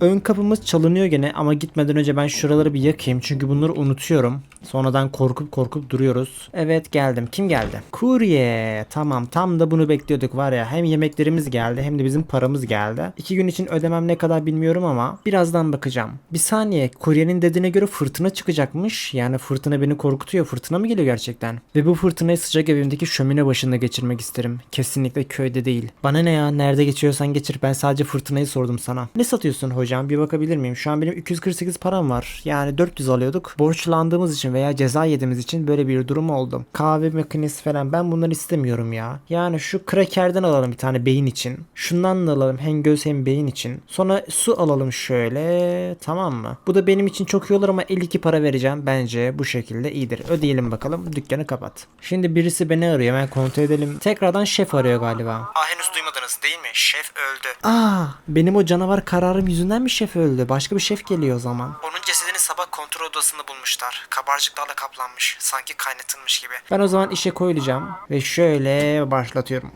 Ön kapımız çalınıyor gene ama gitmeden önce ben şuraları bir yakayım çünkü bunları unutuyorum. Sonradan korkup korkup duruyoruz. Evet geldim. Kim geldi? Kurye. Tamam tam da bunu bekliyorduk var ya. Hem yemeklerimiz geldi hem de bizim paramız geldi. İki gün için ödemem ne kadar bilmiyorum ama birazdan bakacağım. Bir saniye. Kuryenin dediğine göre fırtına çıkacakmış. Yani fırtına beni korkutuyor. Fırtına mı geliyor gerçekten? Ve bu fırtınayı sıcak evimdeki şömine başında geçirmek isterim. Kesinlikle köyde değil. Bana ne ya? Nerede geçiyorsan geçir. Ben sadece fırtınayı sordum sana. Ne satıyorsun hocam? Bir bakabilir miyim? Şu an benim 248 param var. Yani 400 alıyorduk. Borçlandığımız için veya ceza yediğimiz için böyle bir durum oldu. Kahve makinesi falan ben bunları istemiyorum ya. Yani şu krakerden alalım bir tane beyin için. Şundan da alalım hem göz hem beyin için. Sonra su alalım şöyle. Tamam mı? Bu da benim için çok iyi olur ama 52 para vereceğim. Bence bu şekilde iyidir. Ödeyelim bakalım. Dükkanı kapat. Şimdi birisi beni arıyor. Hemen kontrol edelim. Tekrardan şef arıyor galiba. Aa henüz duymadınız değil mi? Şef öldü. Aa benim o canavar kararım yüzünden mi şef öldü? Başka bir şef geliyor o zaman. Onun cesedini sabah kontrol odasında bulmuşlar. Kabarcıklarla kaplanmış. Sanki kaynatılmış gibi. Ben o zaman işe koyulacağım. Ve şöyle başlatıyorum.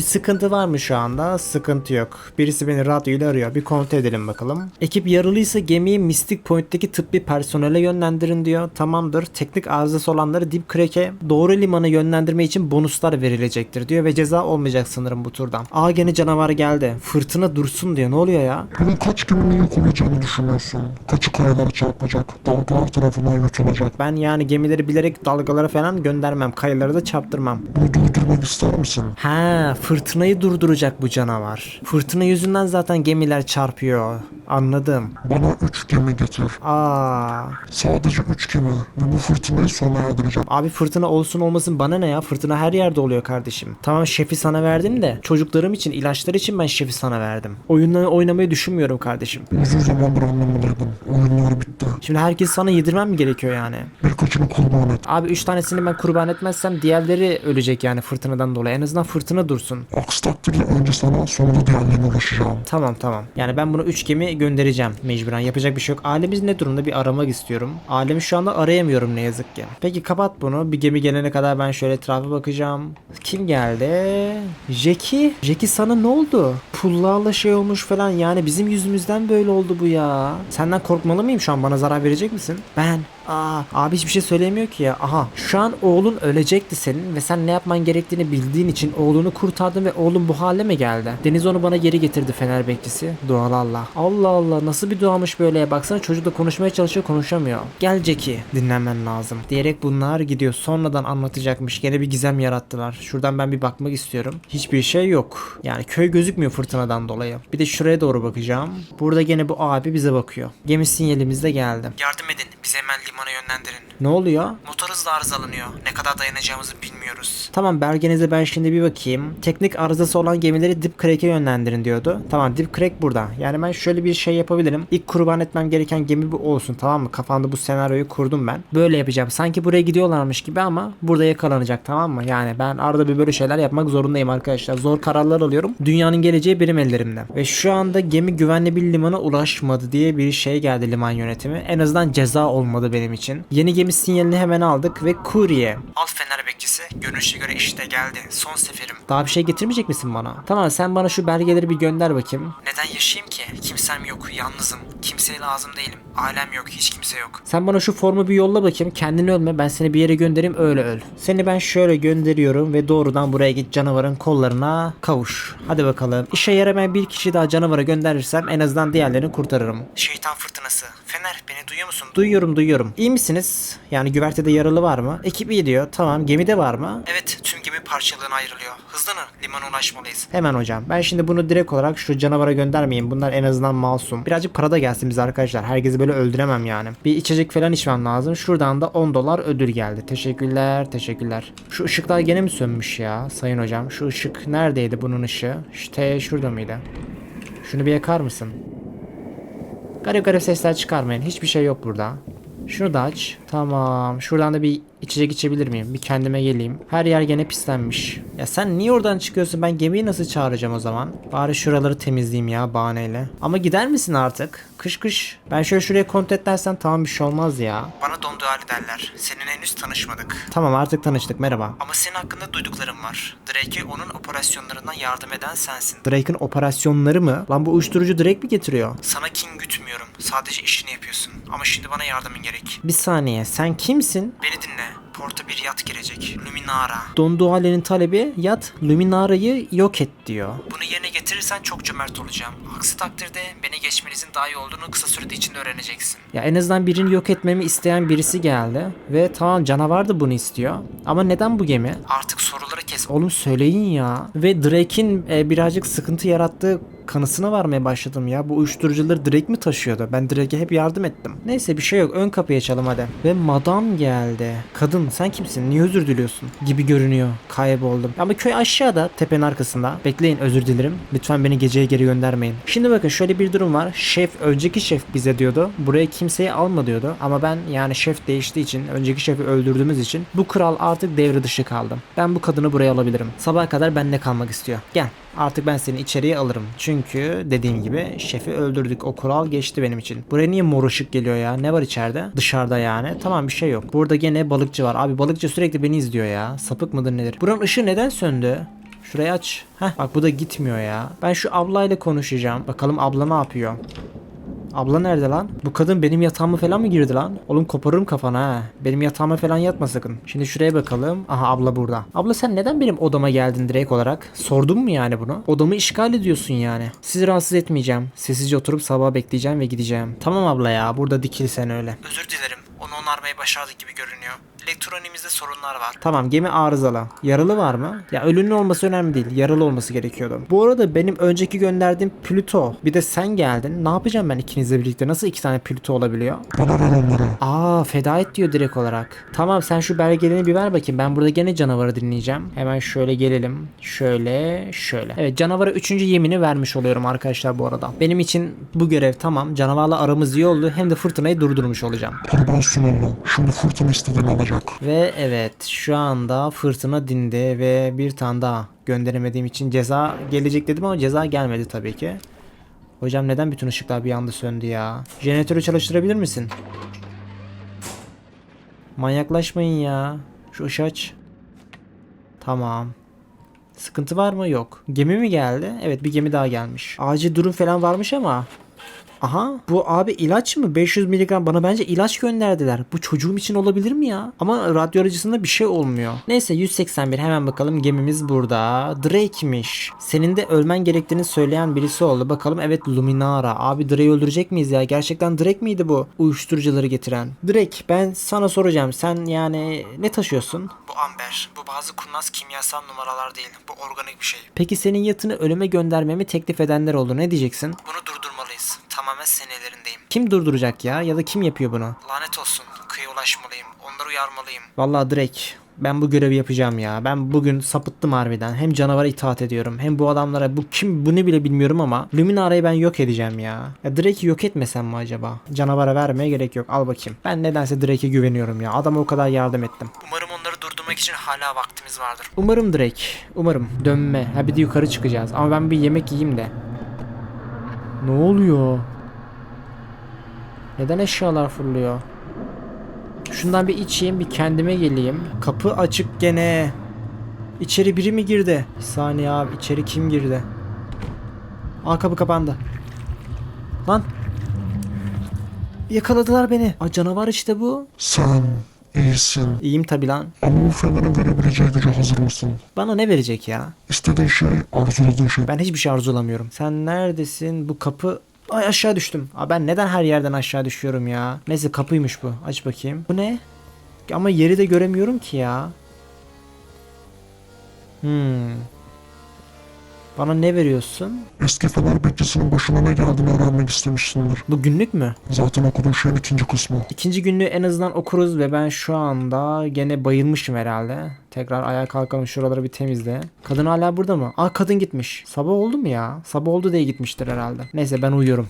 Bir sıkıntı var mı şu anda? Sıkıntı yok. Birisi beni radyoyla arıyor. Bir kontrol edelim bakalım. Ekip yaralıysa gemiyi Mystic Point'teki tıbbi personele yönlendirin diyor. Tamamdır. Teknik arızası olanları Deep Crack'e doğru limana yönlendirme için bonuslar verilecektir diyor ve ceza olmayacak sanırım bu turdan. Aa gene canavar geldi. Fırtına dursun diyor. Ne oluyor ya? Bunun kaç geminin yok olacağını düşünüyorsun? Kaçı kayalara çarpacak, dalgalar tarafından yutulacak? Ben yani gemileri bilerek dalgalara falan göndermem. Kayaları da çarptırmam. Bunu durdurmak ister misin? Ha, fırtınayı durduracak bu canavar. Fırtına yüzünden zaten gemiler çarpıyor. Anladım. Bana üç gemi getir. Aa, Sadece üç gemi ve bu fırtınayı sona erdireceğim. abi fırtına olsun olmasın bana ne ya? Fırtına her yerde oluyor kardeşim. Tamam şefi sana verdim de çocuklarım için, ilaçlar için ben şefi sana verdim. Oyunları oynamayı düşünmüyorum kardeşim. Uzun zamandır anlamalıydın. Oyunlar bitti. Şimdi herkes sana yedirmem mi gerekiyor yani? Birkaçını kurban et. Abi 3 tanesini ben kurban etmezsem diğerleri ölecek yani fırtınadan dolayı. En azından fırtına dursun. Aksi takdirde önce sana sonra diğerlerine ulaşacağım. Tamam tamam. Yani ben bunu 3 gemi göndereceğim mecburen. Yapacak bir şey yok. Ailemiz ne durumda bir aramak istiyorum. Alemi şu anda arayamıyorum ne yazık ki. Peki kapat bunu. Bir gemi gelene kadar ben şöyle etrafa bakacağım. Kim geldi? Jackie. Jackie sana ne oldu? Pullarla şey olmuş falan. Yani bizim yüzümüzden böyle oldu bu ya. Senden korkmalı mıyım şu an? Bana zarar verecek misin? Ben. Aa, abi hiçbir şey söylemiyor ki ya. Aha şu an oğlun ölecekti senin ve sen ne yapman gerektiğini bildiğin için oğlunu kurtardın ve oğlun bu hale mi geldi? Deniz onu bana geri getirdi fener bekçisi. Dual Allah. Allah Allah nasıl bir duamış böyle. Baksana çocuk da konuşmaya çalışıyor konuşamıyor. Gel Jackie dinlenmen lazım. Diyerek bunlar gidiyor. Sonradan anlatacakmış. Gene bir gizem yarattılar. Şuradan ben bir bakmak istiyorum. Hiçbir şey yok. Yani köy gözükmüyor fırtınadan dolayı. Bir de şuraya doğru bakacağım. Burada gene bu abi bize bakıyor. Gemi sinyalimiz de geldi. Yardım edin. Bizi hemen limana yönlendirin. Ne oluyor? Motor hızla arızalanıyor. Ne kadar dayanacağımızı bilmiyoruz. Tamam belgenize ben şimdi bir bakayım. Teknik arızası olan gemileri Deep Crack'e yönlendirin diyordu. Tamam Deep Crack burada. Yani ben şöyle bir şey yapabilirim. İlk kurban etmem gereken gemi bu olsun tamam mı? Kafamda bu senaryoyu kurdum ben. Böyle yapacağım. Sanki buraya gidiyorlarmış gibi ama burada yakalanacak tamam mı? Yani ben arada bir böyle şeyler yapmak zorundayım arkadaşlar. Zor kararlar alıyorum. Dünyanın geleceği benim ellerimde. Ve şu anda gemi güvenli bir limana ulaşmadı diye bir şey geldi liman yönetimi. En azından ceza olmadı benim için. Yeni gemi sinyalini hemen aldık ve kurye. Al fener bekçisi. Görünüşe göre işte geldi. Son seferim. Daha bir şey getirmeyecek misin bana? Tamam sen bana şu belgeleri bir gönder bakayım. Neden yaşayayım ki? Kimsem yok. Yalnızım. Kimseye lazım değilim. Ailem yok. Hiç kimse yok. Sen bana şu formu bir yolla bakayım. Kendini ölme. Ben seni bir yere göndereyim öyle öl. Seni ben şöyle gönderiyorum ve doğrudan buraya git canavarın kollarına kavuş. Hadi bakalım. İşe yaramayan bir kişi daha canavara gönderirsem en azından diğerlerini kurtarırım. Şeytan fırtınası. Fener beni duyuyor musun? Duyuyorum duyuyorum. İyi misiniz? Yani güvertede yaralı var mı? Ekip iyi diyor. Tamam. Gemide var mı? Evet. Tüm gemi parçalığına ayrılıyor. Hızlanın. Limana ulaşmalıyız. Hemen hocam. Ben şimdi bunu direkt olarak şu canavara göndermeyeyim. Bunlar en azından masum. Birazcık para da gelsin bize arkadaşlar. Herkesi böyle öldüremem yani. Bir içecek falan içmem lazım. Şuradan da 10 dolar ödül geldi. Teşekkürler. Teşekkürler. Şu ışıklar gene mi sönmüş ya sayın hocam? Şu ışık neredeydi bunun ışığı? İşte şurada mıydı? Şunu bir yakar mısın? Garip garip sesler çıkarmayın. Hiçbir şey yok burada. Şunu da aç. Tamam. Şuradan da bir içecek içebilir miyim? Bir kendime geleyim. Her yer gene pislenmiş. Ya sen niye oradan çıkıyorsun? Ben gemiyi nasıl çağıracağım o zaman? Bari şuraları temizleyeyim ya bahaneyle. Ama gider misin artık? Kış kış. Ben şöyle şuraya kontrol dersen tamam bir şey olmaz ya. Bana dondu hali derler. Seninle henüz tanışmadık. Tamam artık tanıştık merhaba. Ama senin hakkında duyduklarım var. Drake'e onun operasyonlarından yardım eden sensin. Drake'in operasyonları mı? Lan bu uyuşturucu Drake mi getiriyor? Sana kin gütmüyorum. Sadece işini yapıyorsun. Ama şimdi bana yardımın gerek. Bir saniye sen kimsin? Beni dinle. Porta bir yat girecek. Luminara. Don Duale'nin talebi yat Luminara'yı yok et diyor. Bunu yerine getirirsen çok cömert olacağım. Aksi takdirde beni geçmenizin daha iyi olduğunu kısa sürede içinde öğreneceksin. Ya en azından birini yok etmemi isteyen birisi geldi. Ve tamam canavar da bunu istiyor. Ama neden bu gemi? Artık soruları kes. Oğlum söyleyin ya. Ve Drake'in e, birazcık sıkıntı yarattığı kanısına varmaya başladım ya. Bu uyuşturucuları Drake mi taşıyordu? Ben Drake'e hep yardım ettim. Neyse bir şey yok. Ön kapıyı açalım hadi. Ve madam geldi. Kadın sen kimsin? Niye özür diliyorsun? Gibi görünüyor. Kayboldum. Ama köy aşağıda. Tepenin arkasında. Bekleyin özür dilerim. Lütfen beni geceye geri göndermeyin. Şimdi bakın şöyle bir durum var. Şef önceki şef bize diyordu. Buraya kimseyi alma diyordu. Ama ben yani şef değiştiği için önceki şefi öldürdüğümüz için bu kral artık devre dışı kaldım. Ben bu kadını buraya alabilirim. Sabaha kadar benimle kalmak istiyor. Gel. Artık ben seni içeriye alırım. Çünkü dediğim gibi şefi öldürdük. O kural geçti benim için. Buraya niye mor ışık geliyor ya? Ne var içeride? Dışarıda yani. Tamam bir şey yok. Burada gene balıkçı var. Abi balıkçı sürekli beni izliyor ya. Sapık mıdır nedir? Buranın ışığı neden söndü? Şurayı aç. Heh bak bu da gitmiyor ya. Ben şu ablayla konuşacağım. Bakalım abla ne yapıyor? Abla nerede lan? Bu kadın benim yatağıma falan mı girdi lan? Oğlum koparırım kafana ha. Benim yatağıma falan yatma sakın. Şimdi şuraya bakalım. Aha abla burada. Abla sen neden benim odama geldin direkt olarak? Sordun mu yani bunu? Odamı işgal ediyorsun yani. Sizi rahatsız etmeyeceğim. Sessizce oturup sabah bekleyeceğim ve gideceğim. Tamam abla ya burada dikil sen öyle. Özür dilerim. Onu onarmayı başardık gibi görünüyor. Elektronimizde sorunlar var. Tamam gemi arızalı. Yaralı var mı? Ya ölünün olması önemli değil. Yaralı olması gerekiyordu. Bu arada benim önceki gönderdiğim Plüto. Bir de sen geldin. Ne yapacağım ben ikinizle birlikte? Nasıl iki tane Plüto olabiliyor? Aa feda et diyor direkt olarak. Tamam sen şu belgelerini bir ver bakayım. Ben burada gene canavarı dinleyeceğim. Hemen şöyle gelelim. Şöyle şöyle. Evet canavara üçüncü yemini vermiş oluyorum arkadaşlar bu arada. Benim için bu görev tamam. Canavarla aramız iyi oldu. Hem de fırtınayı durdurmuş olacağım. Sunuldu. Şimdi fırtına istediğini alacak. Ve evet şu anda fırtına dindi ve bir tane daha gönderemediğim için ceza gelecek dedim ama ceza gelmedi tabii ki. Hocam neden bütün ışıklar bir anda söndü ya? Jeneratörü çalıştırabilir misin? Manyaklaşmayın ya. Şu ışığı aç. Tamam. Sıkıntı var mı? Yok. Gemi mi geldi? Evet bir gemi daha gelmiş. Acil durum falan varmış ama. Aha bu abi ilaç mı? 500 miligram bana bence ilaç gönderdiler. Bu çocuğum için olabilir mi ya? Ama radyolojisinde bir şey olmuyor. Neyse 181 hemen bakalım gemimiz burada. Drake'miş. Senin de ölmen gerektiğini söyleyen birisi oldu. Bakalım evet Luminara. Abi Drake'i öldürecek miyiz ya? Gerçekten Drake miydi bu? Uyuşturucuları getiren. Drake ben sana soracağım. Sen yani ne taşıyorsun? Bu amber. Bu bazı kurnaz kimyasal numaralar değil. Bu organik bir şey. Peki senin yatını ölüme göndermemi teklif edenler oldu. Ne diyeceksin? Bunu durdurmalıyız. Tamamen senin ellerindeyim. Kim durduracak ya? Ya da kim yapıyor bunu? Lanet olsun. Kıyıya ulaşmalıyım. Onları uyarmalıyım. Vallahi Drake ben bu görevi yapacağım ya. Ben bugün sapıttım harbiden. Hem canavara itaat ediyorum. Hem bu adamlara bu kim bunu bile bilmiyorum ama Luminara'yı ben yok edeceğim ya. Ya Drake'i yok etmesem mi acaba? Canavara vermeye gerek yok. Al bakayım. Ben nedense Drake'e güveniyorum ya. Adama o kadar yardım ettim. Umarım onları durdurmak için hala vaktimiz vardır. Umarım Drake. Umarım. Dönme. Ha bir de yukarı çıkacağız. Ama ben bir yemek yiyeyim de. Ne oluyor? Neden eşyalar fırlıyor? Şundan bir içeyim bir kendime geleyim. Kapı açık gene. İçeri biri mi girdi? Bir saniye abi içeri kim girdi? Aa kapı kapandı. Lan. Yakaladılar beni. Aa canavar işte bu. Sen iyisin. İyiyim tabi lan. Ama bu fenerin verebileceği güce hazır mısın? Bana ne verecek ya? İstediğin şey, arzuladığın şey. Ben hiçbir şey arzulamıyorum. Sen neredesin? Bu kapı... Ay aşağı düştüm. Aa, ben neden her yerden aşağı düşüyorum ya? Neyse kapıymış bu. Aç bakayım. Bu ne? Ama yeri de göremiyorum ki ya. Hmm. Bana ne veriyorsun? Eski fener bekçisinin başına ne geldiğini öğrenmek istemişsindir. Bu günlük mü? Zaten okuduğun şeyin ikinci kısmı. İkinci günlüğü en azından okuruz ve ben şu anda gene bayılmışım herhalde. Tekrar ayağa kalkalım şuraları bir temizle. Kadın hala burada mı? Aa kadın gitmiş. Sabah oldu mu ya? Sabah oldu diye gitmiştir herhalde. Neyse ben uyuyorum.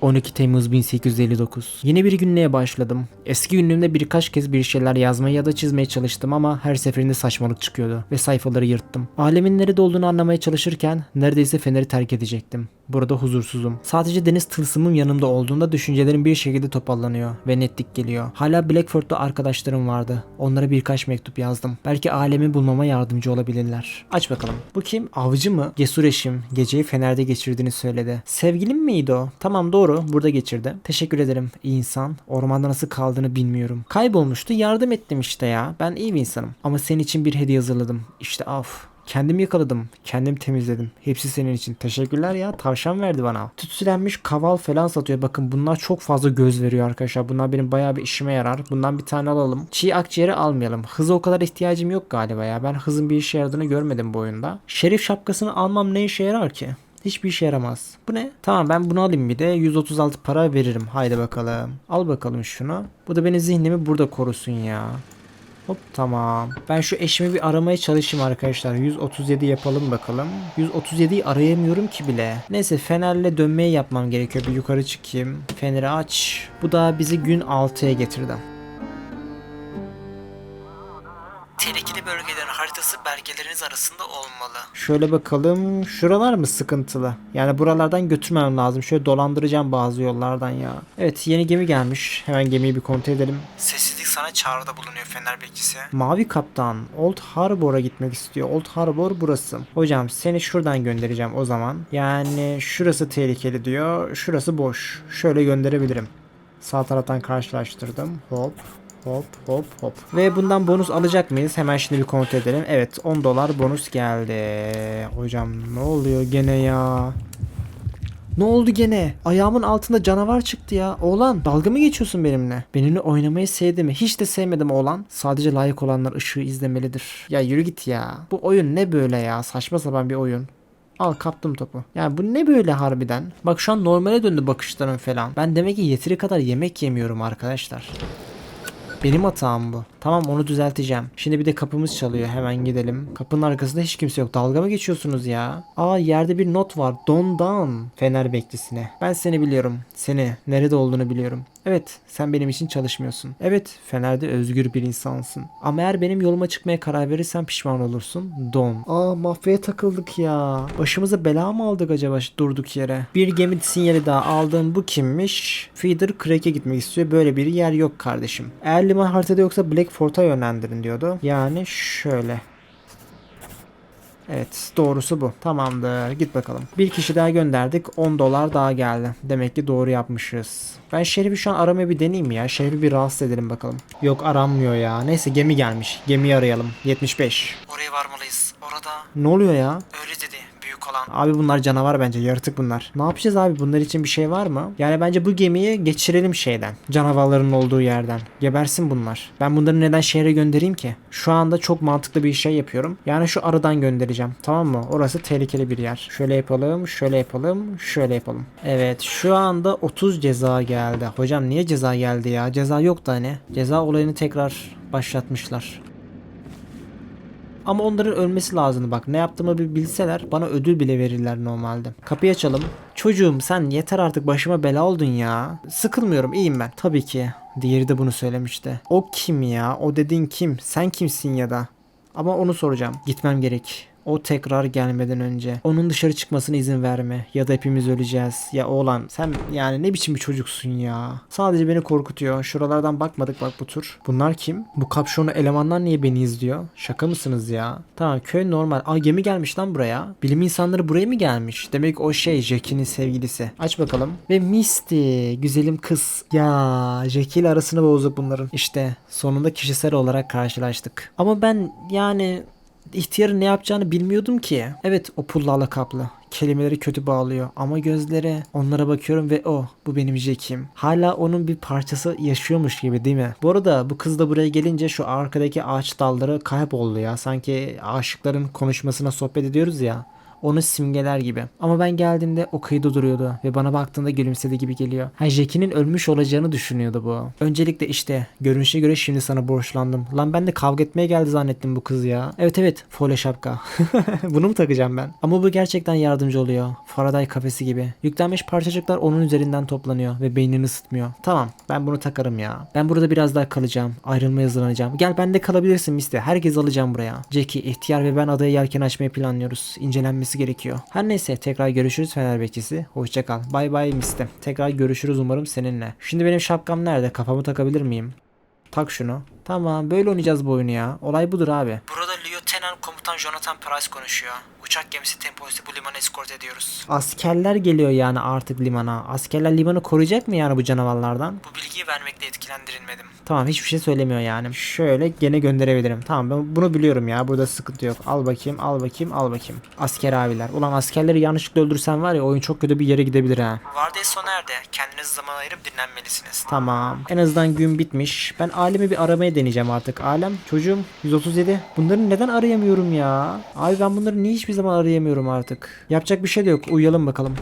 12 Temmuz 1859. Yeni bir günlüğe başladım. Eski günlüğümde birkaç kez bir şeyler yazmaya ya da çizmeye çalıştım ama her seferinde saçmalık çıkıyordu ve sayfaları yırttım. Alemin nerede olduğunu anlamaya çalışırken neredeyse feneri terk edecektim. Burada huzursuzum. Sadece deniz tılsımım yanımda olduğunda düşüncelerim bir şekilde toparlanıyor ve netlik geliyor. Hala Blackford'da arkadaşlarım vardı. Onlara birkaç mektup yazdım. Belki alemi bulmama yardımcı olabilirler. Aç bakalım. Bu kim? Avcı mı? Cesur eşim. Geceyi Fener'de geçirdiğini söyledi. Sevgilim miydi o? Tamam doğru. Burada geçirdi. Teşekkür ederim. İyi insan. Ormanda nasıl kaldığını bilmiyorum. Kaybolmuştu. Yardım ettim işte ya. Ben iyi bir insanım. Ama senin için bir hediye hazırladım. İşte af. Kendim yakaladım. Kendim temizledim. Hepsi senin için. Teşekkürler ya. Tavşan verdi bana. Tütsülenmiş kaval falan satıyor. Bakın bunlar çok fazla göz veriyor arkadaşlar. Bunlar benim bayağı bir işime yarar. Bundan bir tane alalım. Çiğ akciğeri almayalım. Hıza o kadar ihtiyacım yok galiba ya. Ben hızın bir işe yaradığını görmedim bu oyunda. Şerif şapkasını almam ne işe yarar ki? Hiçbir işe yaramaz. Bu ne? Tamam ben bunu alayım bir de 136 para veririm. Haydi bakalım. Al bakalım şunu. Bu da benim zihnimi burada korusun ya. Hop tamam. Ben şu eşimi bir aramaya çalışayım arkadaşlar. 137 yapalım bakalım. 137'yi arayamıyorum ki bile. Neyse fenerle dönmeyi yapmam gerekiyor. Bir yukarı çıkayım. Feneri aç. Bu da bizi gün 6'ya getirdi. Tehlikeli bölgelerin haritası belgeleriniz arasında olmalı. Şöyle bakalım. Şuralar mı sıkıntılı? Yani buralardan götürmem lazım. Şöyle dolandıracağım bazı yollardan ya. Evet yeni gemi gelmiş. Hemen gemiyi bir kontrol edelim. Sessizlik sana çağrıda bulunuyor Fener Bekçisi. Mavi Kaptan Old Harbor'a gitmek istiyor. Old Harbor burası. Hocam seni şuradan göndereceğim o zaman. Yani şurası tehlikeli diyor. Şurası boş. Şöyle gönderebilirim. Sağ taraftan karşılaştırdım. Hop hop hop hop. Ve bundan bonus alacak mıyız? Hemen şimdi bir kontrol edelim. Evet 10 dolar bonus geldi. Hocam ne oluyor gene ya? Ne oldu gene? Ayağımın altında canavar çıktı ya. Oğlan dalga mı geçiyorsun benimle? Benimle oynamayı sevdi mi? Hiç de sevmedim oğlan. Sadece layık olanlar ışığı izlemelidir. Ya yürü git ya. Bu oyun ne böyle ya? Saçma sapan bir oyun. Al kaptım topu. Yani bu ne böyle harbiden? Bak şu an normale döndü bakışlarım falan. Ben demek ki yeteri kadar yemek yemiyorum arkadaşlar. Benim hatam bu. Tamam onu düzelteceğim. Şimdi bir de kapımız çalıyor. Hemen gidelim. Kapının arkasında hiç kimse yok. Dalga mı geçiyorsunuz ya? Aa yerde bir not var. Don down. Fener beklisine. Ben seni biliyorum. Seni. Nerede olduğunu biliyorum. Evet sen benim için çalışmıyorsun. Evet Fener'de özgür bir insansın. Ama eğer benim yoluma çıkmaya karar verirsen pişman olursun. Don. Aa mafyaya takıldık ya. Başımıza bela mı aldık acaba durduk yere? Bir gemi sinyali daha aldığım bu kimmiş? Feeder Crack'e gitmek istiyor. Böyle bir yer yok kardeşim. Eğer liman haritada yoksa Blackfort'a yönlendirin diyordu. Yani şöyle. Evet doğrusu bu. Tamamdır git bakalım. Bir kişi daha gönderdik 10 dolar daha geldi. Demek ki doğru yapmışız. Ben Şerif'i şu an aramaya bir deneyeyim ya. Şerif'i bir rahatsız edelim bakalım. Yok aranmıyor ya. Neyse gemi gelmiş. Gemiyi arayalım. 75. Oraya varmalıyız. Orada. Ne oluyor ya? Öyle dedi. Olan. Abi bunlar canavar bence. Yaratık bunlar. Ne yapacağız abi? Bunlar için bir şey var mı? Yani bence bu gemiyi geçirelim şeyden. Canavarların olduğu yerden. Gebersin bunlar. Ben bunları neden şehre göndereyim ki? Şu anda çok mantıklı bir şey yapıyorum. Yani şu aradan göndereceğim. Tamam mı? Orası tehlikeli bir yer. Şöyle yapalım. Şöyle yapalım. Şöyle yapalım. Evet şu anda 30 ceza geldi. Hocam niye ceza geldi ya? Ceza yoktu hani. Ceza olayını tekrar başlatmışlar. Ama onların ölmesi lazımdı bak. Ne yaptığımı bir bilseler bana ödül bile verirler normalde. Kapıyı açalım. Çocuğum sen yeter artık başıma bela oldun ya. Sıkılmıyorum iyiyim ben. Tabii ki. Diğeri de bunu söylemişti. O kim ya? O dediğin kim? Sen kimsin ya da? Ama onu soracağım. Gitmem gerek. O tekrar gelmeden önce. Onun dışarı çıkmasına izin verme. Ya da hepimiz öleceğiz. Ya oğlan sen yani ne biçim bir çocuksun ya. Sadece beni korkutuyor. Şuralardan bakmadık bak bu tur. Bunlar kim? Bu kapşonlu elemanlar niye beni izliyor? Şaka mısınız ya? Tamam köy normal. Aa gemi gelmiş lan buraya. Bilim insanları buraya mı gelmiş? Demek o şey Jackie'nin sevgilisi. Aç bakalım. Ve Misty. Güzelim kız. Ya Jackie ile arasını bozduk bunların. İşte sonunda kişisel olarak karşılaştık. Ama ben yani ihtiyarın ne yapacağını bilmiyordum ki. Evet o pullarla kaplı. Kelimeleri kötü bağlıyor ama gözleri onlara bakıyorum ve o bu benim Jack'im. Hala onun bir parçası yaşıyormuş gibi değil mi? Bu arada bu kız da buraya gelince şu arkadaki ağaç dalları kayboldu ya. Sanki aşıkların konuşmasına sohbet ediyoruz ya. Onu simgeler gibi. Ama ben geldiğimde o kıyıda duruyordu ve bana baktığında gülümsedi gibi geliyor. Ha Jackie'nin ölmüş olacağını düşünüyordu bu. Öncelikle işte görünüşe göre şimdi sana borçlandım. Lan ben de kavga etmeye geldi zannettim bu kız ya. Evet evet fole şapka. Bunu mu takacağım ben? Ama bu gerçekten yardımcı oluyor. Faraday kafesi gibi. Yüklenmiş parçacıklar onun üzerinden toplanıyor ve beynini ısıtmıyor. Tamam ben bunu takarım ya. Ben burada biraz daha kalacağım. Ayrılmaya hazırlanacağım. Gel ben de kalabilirsin Misty. Herkes alacağım buraya. Jackie, ihtiyar ve ben adaya yelken açmayı planlıyoruz. İncelenmesi gerekiyor. Her neyse tekrar görüşürüz Fener Bekçisi. Hoşça kal. Bay bay Misty. Tekrar görüşürüz umarım seninle. Şimdi benim şapkam nerede? Kafamı takabilir miyim? Tak şunu. Tamam böyle oynayacağız bu oyunu ya. Olay budur abi. Burada Lieutenant Komutan Jonathan Price konuşuyor. Uçak gemisi temposu bu limana eskort ediyoruz. Askerler geliyor yani artık limana. Askerler limanı koruyacak mı yani bu canavarlardan? Bu bilgiyi vermekle etkilendirilmedim. Tamam hiçbir şey söylemiyor yani. Şöyle gene gönderebilirim. Tamam ben bunu biliyorum ya. Burada sıkıntı yok. Al bakayım al bakayım al bakayım. Asker abiler. Ulan askerleri yanlışlıkla öldürsen var ya oyun çok kötü bir yere gidebilir ha. Vardiya sona erdi. Kendiniz zaman ayırıp dinlenmelisiniz. Tamam. En azından gün bitmiş. Ben alemi bir aramaya deneyeceğim artık. Alem çocuğum 137. Bunları neden arayamıyorum ya? Abi ben bunları niye hiçbir zaman arayamıyorum artık? Yapacak bir şey de yok. Uyuyalım bakalım.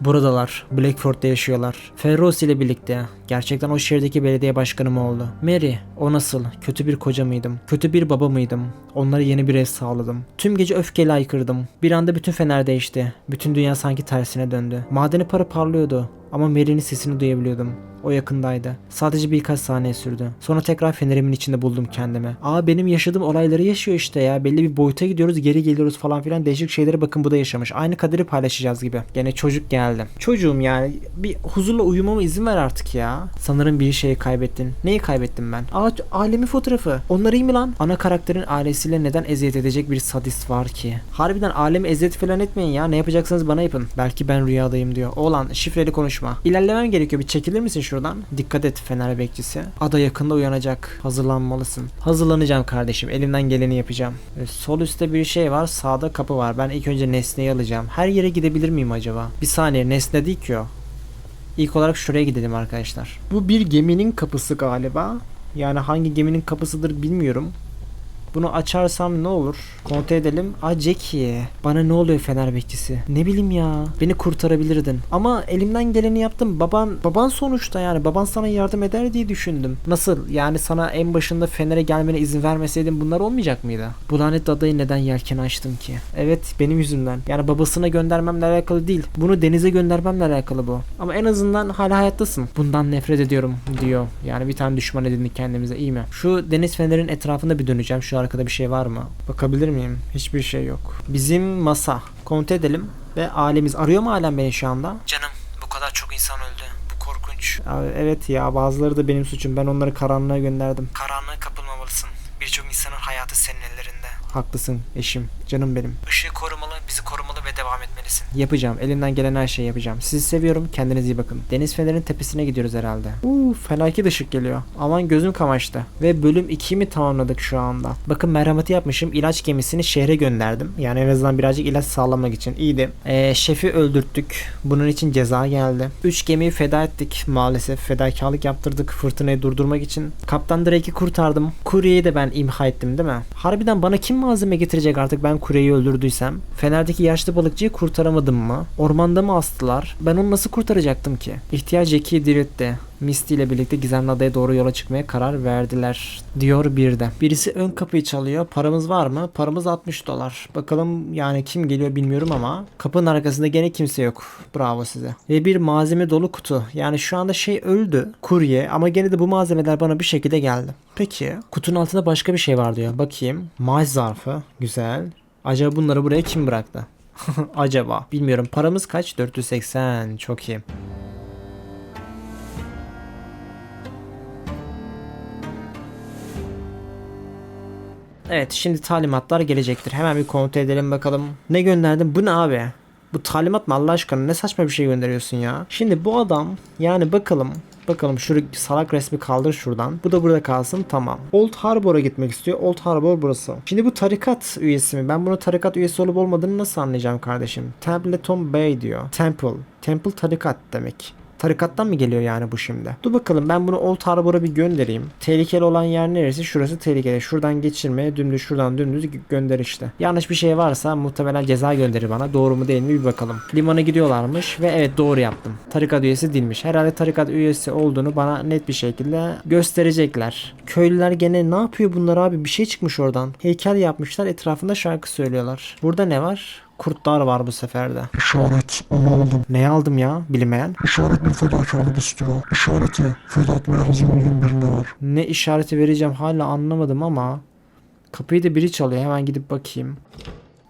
Buradalar. Blackford'da yaşıyorlar. Ferros ile birlikte. Gerçekten o şehirdeki belediye başkanı mı oldu? Mary, o nasıl? Kötü bir koca mıydım? Kötü bir baba mıydım? Onlara yeni bir ev sağladım. Tüm gece öfkeyle aykırdım. Bir anda bütün fener değişti. Bütün dünya sanki tersine döndü. Madeni para parlıyordu. Ama Mary'nin sesini duyabiliyordum. O yakındaydı. Sadece birkaç saniye sürdü. Sonra tekrar fenerimin içinde buldum kendimi. Aa benim yaşadığım olayları yaşıyor işte ya. Belli bir boyuta gidiyoruz geri geliyoruz falan filan. Değişik şeyleri bakın bu da yaşamış. Aynı kaderi paylaşacağız gibi. Gene çocuk geldi. Çocuğum yani bir huzurla uyumama izin ver artık ya. Sanırım bir şeyi kaybettin. Neyi kaybettim ben? Aa alemi fotoğrafı. Onlar iyi mi lan? Ana karakterin ailesiyle neden eziyet edecek bir sadist var ki? Harbiden alemi eziyet falan etmeyin ya. Ne yapacaksanız bana yapın. Belki ben rüyadayım diyor. Oğlan şifreli konuşma. İlerlemem gerekiyor. Bir çekilir misin şuradan? Dikkat et fener bekçisi. Ada yakında uyanacak. Hazırlanmalısın. Hazırlanacağım kardeşim. Elimden geleni yapacağım. E, sol üstte bir şey var. Sağda kapı var. Ben ilk önce nesneyi alacağım. Her yere gidebilir miyim acaba? Bir saniye nesne değil ki o. İlk olarak şuraya gidelim arkadaşlar. Bu bir geminin kapısı galiba. Yani hangi geminin kapısıdır bilmiyorum. Bunu açarsam ne olur? Kontrol edelim. Aa Jackie. Bana ne oluyor fener bekçisi? Ne bileyim ya. Beni kurtarabilirdin. Ama elimden geleni yaptım. Baban baban sonuçta yani. Baban sana yardım eder diye düşündüm. Nasıl? Yani sana en başında Fener'e gelmene izin vermeseydim bunlar olmayacak mıydı? Bu lanet adayı neden yelken açtım ki? Evet benim yüzümden. Yani babasına göndermemle alakalı değil. Bunu denize göndermemle alakalı bu. Ama en azından hala hayattasın. Bundan nefret ediyorum diyor. Yani bir tane düşman edindik kendimize iyi mi? Şu deniz fenerin etrafında bir döneceğim. Şu arkada bir şey var mı? Bakabilir miyim? Hiçbir şey yok. Bizim masa. Kontrol edelim. Ve ailemiz. Arıyor mu alem beni şu anda? Canım bu kadar çok insan öldü. Bu korkunç. evet ya bazıları da benim suçum. Ben onları karanlığa gönderdim. Karanlığa kapılmamalısın. Birçok insanın hayatı senin ellerinde. Haklısın eşim. Canım benim. Işığı korumalı, bizi korumalı ve devam etmelisin. Yapacağım. Elimden gelen her şeyi yapacağım. Sizi seviyorum. Kendinize iyi bakın. Deniz fenerinin tepesine gidiyoruz herhalde. Uuu felaket ışık geliyor. Aman gözüm kamaştı. Ve bölüm 2'yi mi tamamladık şu anda? Bakın merhameti yapmışım. İlaç gemisini şehre gönderdim. Yani en azından birazcık ilaç sağlamak için. iyiydi. Ee, şefi öldürttük. Bunun için ceza geldi. 3 gemiyi feda ettik maalesef. Fedakarlık yaptırdık fırtınayı durdurmak için. Kaptan Drake'i kurtardım. Kuryeyi de ben imha ettim değil mi? Harbiden bana kim malzeme getirecek artık ben kuryeyi öldürdüysem? Fener'deki yaşlı balıkçıyı kurtaramadım mı? Ormanda mı astılar? Ben onu nasıl kurtaracaktım ki? İhtiyar Jackie'yi diriltti. Misty ile birlikte gizemli adaya doğru yola çıkmaya karar verdiler. Diyor bir de. Birisi ön kapıyı çalıyor. Paramız var mı? Paramız 60 dolar. Bakalım yani kim geliyor bilmiyorum ama kapının arkasında gene kimse yok. Bravo size. Ve bir malzeme dolu kutu. Yani şu anda şey öldü. Kurye ama gene de bu malzemeler bana bir şekilde geldi. Peki. Kutunun altında başka bir şey var diyor. Bakayım. Maaş zarfı. Güzel. Acaba bunları buraya kim bıraktı? Acaba. Bilmiyorum. Paramız kaç? 480. Çok iyi. Evet şimdi talimatlar gelecektir. Hemen bir kontrol edelim bakalım. Ne gönderdim? Bu ne abi? Bu talimat mı Allah aşkına? Ne saçma bir şey gönderiyorsun ya. Şimdi bu adam yani bakalım. Bakalım şu salak resmi kaldır şuradan. Bu da burada kalsın tamam. Old Harbor'a gitmek istiyor. Old Harbor burası. Şimdi bu tarikat üyesi mi? Ben bunu tarikat üyesi olup olmadığını nasıl anlayacağım kardeşim? Templeton Bay diyor. Temple. Temple tarikat demek. Tarikattan mı geliyor yani bu şimdi? Dur bakalım ben bunu Old Harbor'a bir göndereyim. Tehlikeli olan yer neresi? Şurası tehlikeli. Şuradan geçirmeye dümdüz şuradan dümdüz gö- gönder işte. Yanlış bir şey varsa muhtemelen ceza gönderir bana. Doğru mu değil mi bir bakalım. Limana gidiyorlarmış ve evet doğru yaptım. Tarikat üyesi değilmiş. Herhalde tarikat üyesi olduğunu bana net bir şekilde gösterecekler. Köylüler gene ne yapıyor bunlar abi? Bir şey çıkmış oradan. Heykel yapmışlar etrafında şarkı söylüyorlar. Burada ne var? Kurtlar var bu seferde. İşaret. Onu aldım. Ne aldım ya bilinmeyen? İşaret bir fedakarlık istiyor. İşareti feda etmeye hazır olduğum birine var. Ne işareti vereceğim hala anlamadım ama kapıyı da biri çalıyor hemen gidip bakayım.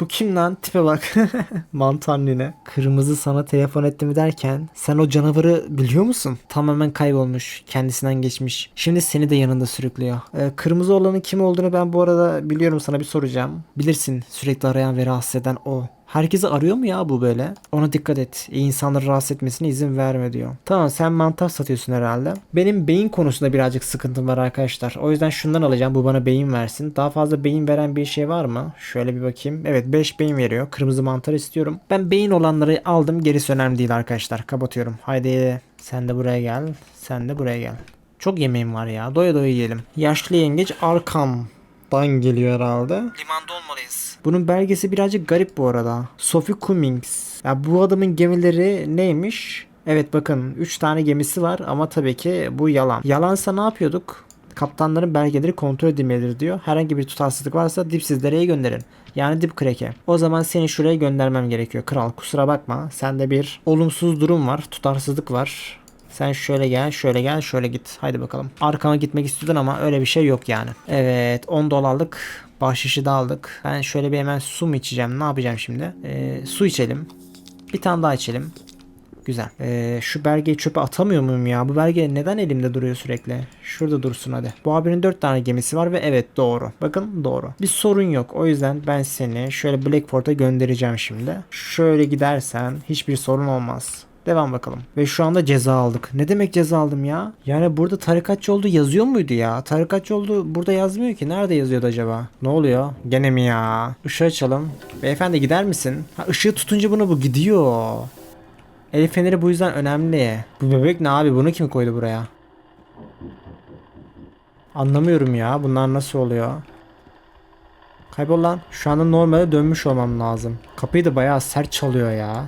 Bu kim lan? Tipe bak. Mantarline. Kırmızı sana telefon etti mi derken sen o canavarı biliyor musun? Tamamen kaybolmuş. Kendisinden geçmiş. Şimdi seni de yanında sürüklüyor. Ee, kırmızı olanın kim olduğunu ben bu arada biliyorum sana bir soracağım. Bilirsin sürekli arayan ve rahatsız eden o. Herkesi arıyor mu ya bu böyle? Ona dikkat et. İyi insanları rahatsız etmesine izin verme diyor. Tamam sen mantar satıyorsun herhalde. Benim beyin konusunda birazcık sıkıntım var arkadaşlar. O yüzden şundan alacağım. Bu bana beyin versin. Daha fazla beyin veren bir şey var mı? Şöyle bir bakayım. Evet 5 beyin veriyor. Kırmızı mantar istiyorum. Ben beyin olanları aldım. Gerisi önemli değil arkadaşlar. Kapatıyorum. Haydi sen de buraya gel. Sen de buraya gel. Çok yemeğim var ya. Doya doya yiyelim. Yaşlı yengeç arkamdan geliyor herhalde. Limanda olmalıyız. Bunun belgesi birazcık garip bu arada. Sophie Cummings. Ya bu adamın gemileri neymiş? Evet bakın 3 tane gemisi var ama tabii ki bu yalan. Yalansa ne yapıyorduk? Kaptanların belgeleri kontrol edilmelidir diyor. Herhangi bir tutarsızlık varsa dipsizlere gönderin. Yani dip kreke. O zaman seni şuraya göndermem gerekiyor. Kral kusura bakma. Sende bir olumsuz durum var. Tutarsızlık var. Sen şöyle gel, şöyle gel, şöyle git. Haydi bakalım. Arkama gitmek istiyordun ama öyle bir şey yok yani. Evet 10 dolarlık bahşişi de aldık. Ben şöyle bir hemen su mu içeceğim? Ne yapacağım şimdi? Ee, su içelim. Bir tane daha içelim. Güzel. Ee, şu belgeyi çöpe atamıyor muyum ya? Bu belge neden elimde duruyor sürekli? Şurada dursun hadi. Bu abinin 4 tane gemisi var ve evet doğru. Bakın doğru. Bir sorun yok. O yüzden ben seni şöyle Blackport'a göndereceğim şimdi. Şöyle gidersen hiçbir sorun olmaz. Devam bakalım. Ve şu anda ceza aldık. Ne demek ceza aldım ya? Yani burada tarikatçı olduğu yazıyor muydu ya? Tarikatçı olduğu burada yazmıyor ki. Nerede yazıyordu acaba? Ne oluyor? Gene mi ya? Işığı açalım. Beyefendi gider misin? Ha ışığı tutunca bunu bu gidiyor. El feneri bu yüzden önemli. Bu bebek ne abi? Bunu kim koydu buraya? Anlamıyorum ya. Bunlar nasıl oluyor? Kaybol lan. Şu anda normale dönmüş olmam lazım. Kapıyı da bayağı sert çalıyor ya.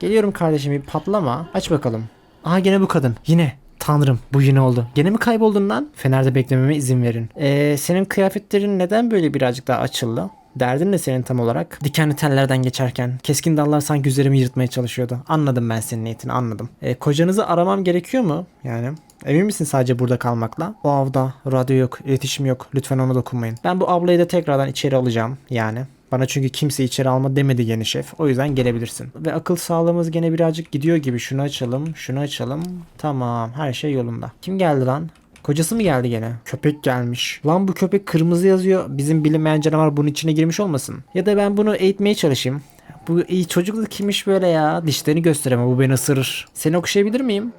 Geliyorum kardeşim bir patlama. Aç bakalım. Aha gene bu kadın. Yine. Tanrım bu yine oldu. Gene mi kayboldun lan? Fener'de beklememe izin verin. Ee, senin kıyafetlerin neden böyle birazcık daha açıldı? Derdin ne senin tam olarak? Dikenli tellerden geçerken keskin dallar sanki üzerimi yırtmaya çalışıyordu. Anladım ben senin niyetini anladım. Ee, kocanızı aramam gerekiyor mu? Yani Emin misin sadece burada kalmakla? O avda radyo yok, iletişim yok. Lütfen ona dokunmayın. Ben bu ablayı da tekrardan içeri alacağım yani. Bana çünkü kimse içeri alma demedi yeni şef. O yüzden gelebilirsin. Ve akıl sağlığımız gene birazcık gidiyor gibi. Şunu açalım, şunu açalım. Tamam, her şey yolunda. Kim geldi lan? Kocası mı geldi gene? Köpek gelmiş. Lan bu köpek kırmızı yazıyor. Bizim bilinmeyen canavar bunun içine girmiş olmasın? Ya da ben bunu eğitmeye çalışayım. Bu iyi çocuk kimmiş böyle ya? Dişlerini gösteremem bu beni ısırır. Seni okşayabilir miyim?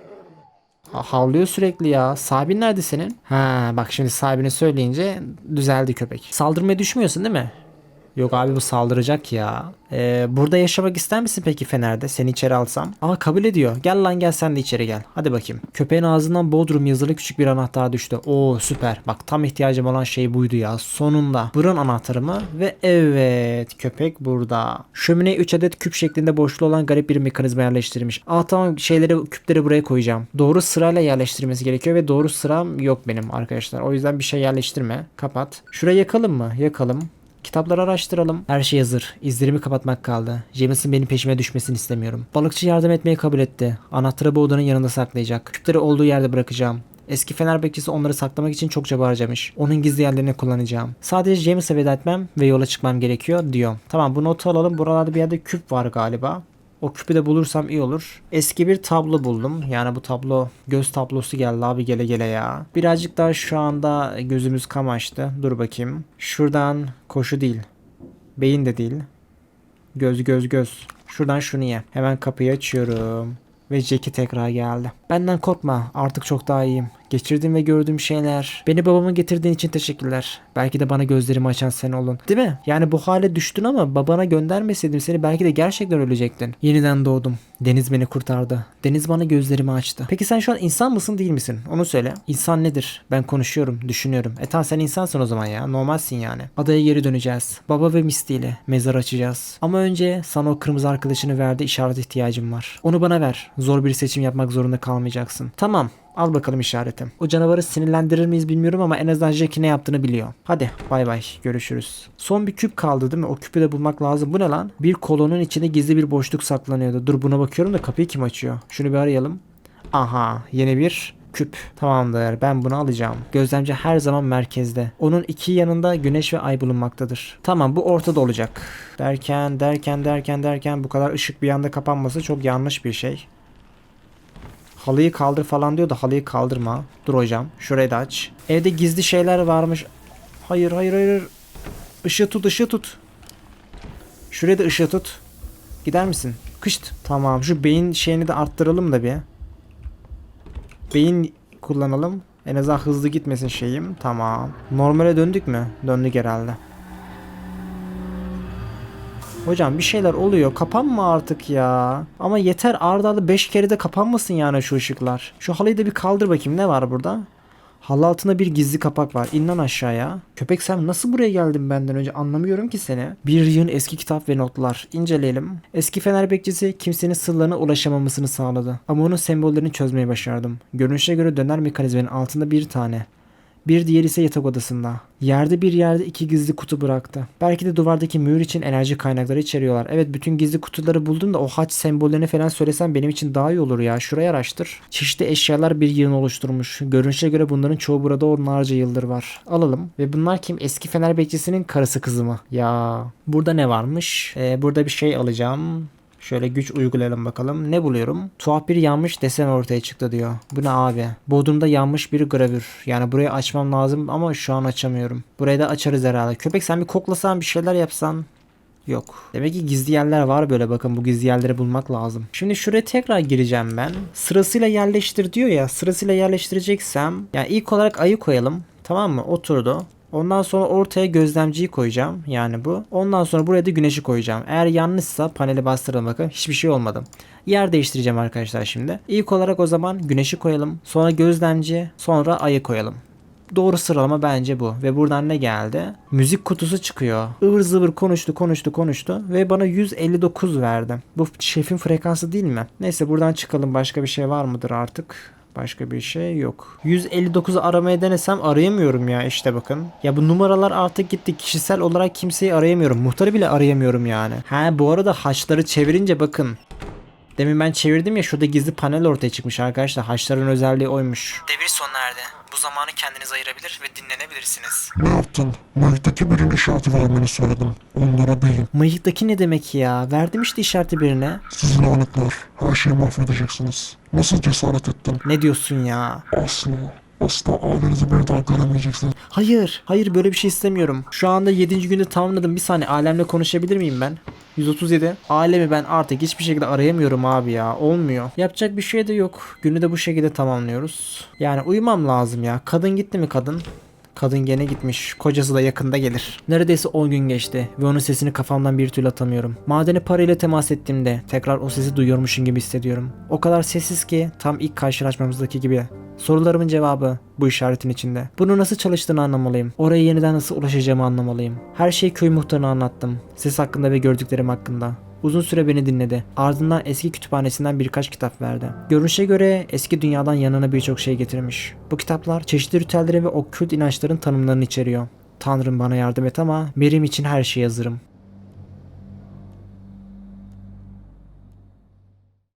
Ha- Havlıyor sürekli ya. Sahibin nerede senin? Ha bak şimdi sahibini söyleyince düzeldi köpek. Saldırmaya düşmüyorsun değil mi? Yok abi bu saldıracak ya. Ee, burada yaşamak ister misin peki Fener'de? Seni içeri alsam. Aa kabul ediyor. Gel lan gel sen de içeri gel. Hadi bakayım. Köpeğin ağzından Bodrum yazılı küçük bir anahtar düştü. Oo süper. Bak tam ihtiyacım olan şey buydu ya. Sonunda. Buranın anahtarı mı? Ve evet köpek burada. Şömineye 3 adet küp şeklinde boşluğu olan garip bir mekanizma yerleştirilmiş. Aa tamam şeyleri küpleri buraya koyacağım. Doğru sırayla yerleştirmesi gerekiyor ve doğru sıram yok benim arkadaşlar. O yüzden bir şey yerleştirme. Kapat. Şurayı yakalım mı? Yakalım. Kitapları araştıralım. Her şey hazır. İzlerimi kapatmak kaldı. James'in benim peşime düşmesini istemiyorum. Balıkçı yardım etmeyi kabul etti. Anahtarı bu odanın yanında saklayacak. Küpleri olduğu yerde bırakacağım. Eski fener bekçisi onları saklamak için çok çaba harcamış. Onun gizli yerlerini kullanacağım. Sadece James'e veda etmem ve yola çıkmam gerekiyor diyor. Tamam bu notu alalım. Buralarda bir yerde küp var galiba. O küpü de bulursam iyi olur. Eski bir tablo buldum. Yani bu tablo göz tablosu geldi abi gele gele ya. Birazcık daha şu anda gözümüz kamaştı. Dur bakayım. Şuradan koşu değil. Beyin de değil. Göz göz göz. Şuradan şunu ye. Hemen kapıyı açıyorum. Ve Jackie tekrar geldi. Benden korkma artık çok daha iyiyim. Geçirdiğim ve gördüğüm şeyler. Beni babamın getirdiğin için teşekkürler. Belki de bana gözlerimi açan sen olun. Değil mi? Yani bu hale düştün ama babana göndermeseydim seni belki de gerçekten ölecektin. Yeniden doğdum. Deniz beni kurtardı. Deniz bana gözlerimi açtı. Peki sen şu an insan mısın değil misin? Onu söyle. İnsan nedir? Ben konuşuyorum, düşünüyorum. E tamam sen insansın o zaman ya. Normalsin yani. Adaya geri döneceğiz. Baba ve Misty ile mezar açacağız. Ama önce sana o kırmızı arkadaşını verdi işaret ihtiyacım var. Onu bana ver. Zor bir seçim yapmak zorunda kalmayacaksın. Tamam. Al bakalım işaretim. O canavarı sinirlendirir miyiz bilmiyorum ama en azından Jackie ne yaptığını biliyor. Hadi bay bay görüşürüz. Son bir küp kaldı değil mi? O küpü de bulmak lazım. Bu ne lan? Bir kolonun içinde gizli bir boşluk saklanıyordu. Dur buna bakıyorum da kapıyı kim açıyor? Şunu bir arayalım. Aha yeni bir küp. Tamamdır ben bunu alacağım. Gözlemci her zaman merkezde. Onun iki yanında güneş ve ay bulunmaktadır. Tamam bu ortada olacak. Derken derken derken derken bu kadar ışık bir anda kapanması çok yanlış bir şey. Halıyı kaldır falan diyor da halıyı kaldırma. Dur hocam. Şurayı da aç. Evde gizli şeyler varmış. Hayır hayır hayır. Işığı tut ışığı tut. Şuraya da ışığı tut. Gider misin? Kışt. Tamam şu beyin şeyini de arttıralım da bir. Beyin kullanalım. En azından hızlı gitmesin şeyim. Tamam. Normale döndük mü? Döndük herhalde. Hocam bir şeyler oluyor. Kapanma artık ya. Ama yeter arda arda 5 kere de kapanmasın yani şu ışıklar. Şu halıyı da bir kaldır bakayım. Ne var burada? Halı altında bir gizli kapak var. İn lan aşağıya. Köpek sen nasıl buraya geldin benden önce anlamıyorum ki seni. Bir yığın eski kitap ve notlar. İnceleyelim. Eski fener bekçisi kimsenin sırlarına ulaşamamasını sağladı. Ama onun sembollerini çözmeyi başardım. Görünüşe göre döner mekanizmanın altında bir tane. Bir diğeri ise yatak odasında. Yerde bir yerde iki gizli kutu bıraktı. Belki de duvardaki mühür için enerji kaynakları içeriyorlar. Evet bütün gizli kutuları buldum da o haç sembollerini falan söylesem benim için daha iyi olur ya. Şurayı araştır. Çeşitli eşyalar bir yığın oluşturmuş. Görünüşe göre bunların çoğu burada onlarca yıldır var. Alalım. Ve bunlar kim? Eski fener bekçisinin karısı kızı mı? Ya. Burada ne varmış? Ee, burada bir şey alacağım. Şöyle güç uygulayalım bakalım. Ne buluyorum? Tuhaf bir yanmış desen ortaya çıktı diyor. Bu ne abi? Bodrum'da yanmış bir gravür. Yani burayı açmam lazım ama şu an açamıyorum. Burayı da açarız herhalde. Köpek sen bir koklasan bir şeyler yapsan. Yok. Demek ki gizli yerler var böyle bakın bu gizli yerleri bulmak lazım. Şimdi şuraya tekrar gireceğim ben. Sırasıyla yerleştir diyor ya. Sırasıyla yerleştireceksem yani ilk olarak ayı koyalım. Tamam mı? Oturdu. Ondan sonra ortaya gözlemciyi koyacağım. Yani bu. Ondan sonra buraya da güneşi koyacağım. Eğer yanlışsa paneli bastıralım bakın. Hiçbir şey olmadı. Yer değiştireceğim arkadaşlar şimdi. İlk olarak o zaman güneşi koyalım. Sonra gözlemci. Sonra ayı koyalım. Doğru sıralama bence bu. Ve buradan ne geldi? Müzik kutusu çıkıyor. Ivır zıvır konuştu konuştu konuştu. Ve bana 159 verdi. Bu şefin frekansı değil mi? Neyse buradan çıkalım. Başka bir şey var mıdır artık? Başka bir şey yok. 159'u aramaya denesem arayamıyorum ya işte bakın. Ya bu numaralar artık gitti. Kişisel olarak kimseyi arayamıyorum. Muhtarı bile arayamıyorum yani. Ha bu arada haçları çevirince bakın. Demin ben çevirdim ya şurada gizli panel ortaya çıkmış arkadaşlar. Haçların özelliği oymuş. Devir sona erdi. Bu zamanı kendiniz ayırabilir ve dinlenebilirsiniz. Ne yaptın? Mıyıktaki birim işareti vermeni söyledim. Onlara bilin. Mıyıktaki ne demek ya? Verdim işte işareti birine. Siz lanetler. Her şeyi mahvedeceksiniz. Nasıl cesaret ettin? Ne diyorsun ya? Asla. Asla ailenizi bir daha göremeyeceksiniz. Hayır, hayır böyle bir şey istemiyorum. Şu anda 7. günde tamamladım. Bir saniye alemle konuşabilir miyim ben? 137. Alemi ben artık hiçbir şekilde arayamıyorum abi ya. Olmuyor. Yapacak bir şey de yok. Günü de bu şekilde tamamlıyoruz. Yani uyumam lazım ya. Kadın gitti mi kadın? Kadın gene gitmiş. Kocası da yakında gelir. Neredeyse 10 gün geçti ve onun sesini kafamdan bir türlü atamıyorum. Madeni parayla temas ettiğimde tekrar o sesi duyuyormuşum gibi hissediyorum. O kadar sessiz ki tam ilk karşılaşmamızdaki gibi. Sorularımın cevabı bu işaretin içinde. Bunu nasıl çalıştığını anlamalıyım. Oraya yeniden nasıl ulaşacağımı anlamalıyım. Her şeyi köy muhtarına anlattım. Ses hakkında ve gördüklerim hakkında. Uzun süre beni dinledi. Ardından eski kütüphanesinden birkaç kitap verdi. Görünüşe göre eski dünyadan yanına birçok şey getirmiş. Bu kitaplar çeşitli ritüellerin ve okült inançların tanımlarını içeriyor. Tanrım bana yardım et ama Merim için her şeye hazırım.